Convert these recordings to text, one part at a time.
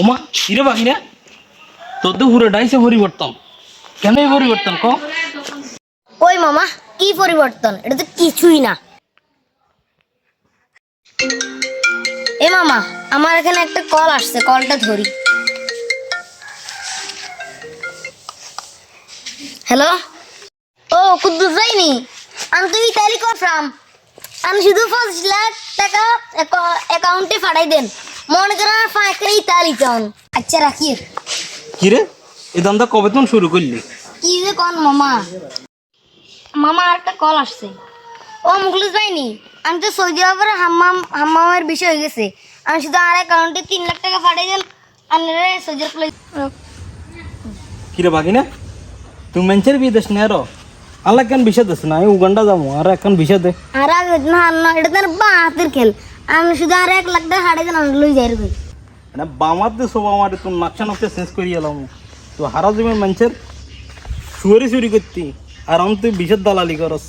ওমা কিরে বাকি না তোর তো পুরো ডাইসে পরিবর্তন। কেন পরিবর্তন ক? ওই মামা, কি পরিবর্তন? এটা তো কিছুই না। এ মামা, আমার এখানে একটা কল আসছে, কলটা ধরি। হ্যালো? ও, কুদ্দুস যাইনি আমি তো ইতালি করলাম আমি শুধু পঁচিশ লাখ টাকা অ্যাকাউন্টে পাঠাই দেন। মনে আচ্ছা রাখি। এই দান্দা কবে তুমি শুরু করলি? কি যে কোন মামা? মামা আর একটা কল আসছে। ও মুখলিস ভাইনি আমি তো সৌদি আরবের হাম্মাম হাম্মামের বিষয় হয়ে গেছে। আমি শুধু আর অ্যাকাউন্টে তিন লাখ টাকা পাঠিয়ে দেন আপনারা সৌদি আরব কিরে বাকি না তুমি মেঞ্চের বিয়ে দেশ না আরও আল্লাহ কেন বিষয় দেশ না? আমি উগান্ডা যাব আর এখন বিষয় দে আর না না এটা তো বা হাতের খেল। আমি শুধু আর এক লাখ টাকা দেন আমি লই যাই রে না বামার দে সব আমার তুই নাকশা নকশা শেষ করি এলাম। তো হারা জমি মেঞ্চের চুয়ারি চুরি করতি। আর আমি তুই বিষের দালালি করস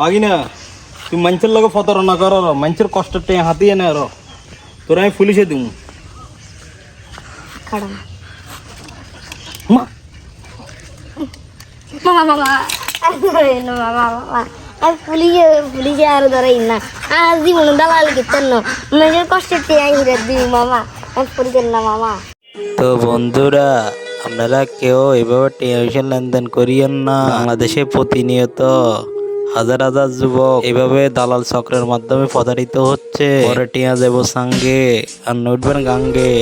বাগিনা তুই মানুষের লগে প্রতারণা কর মানুষের কষ্ট টেঁ হাতিয়ে নে আর তোর আমি পুলিশে খাড়া। মা। মামা মামা। মামা মামা। আর পুলিশে আর না। আর দালাল না। মামা। না, মামা। তো বন্ধুরা, আপনারা কেউ এভাবে টেলিভিশন লেনদেন করিয়েন না। বাংলাদেশে প্রতিনিয়ত হাজার হাজার যুবক এভাবে দালাল চক্রের মাধ্যমে প্রতারিত হচ্ছে। পরে টিয়া দেব সাঙ্গে আর নোটবেন গাঙ্গে।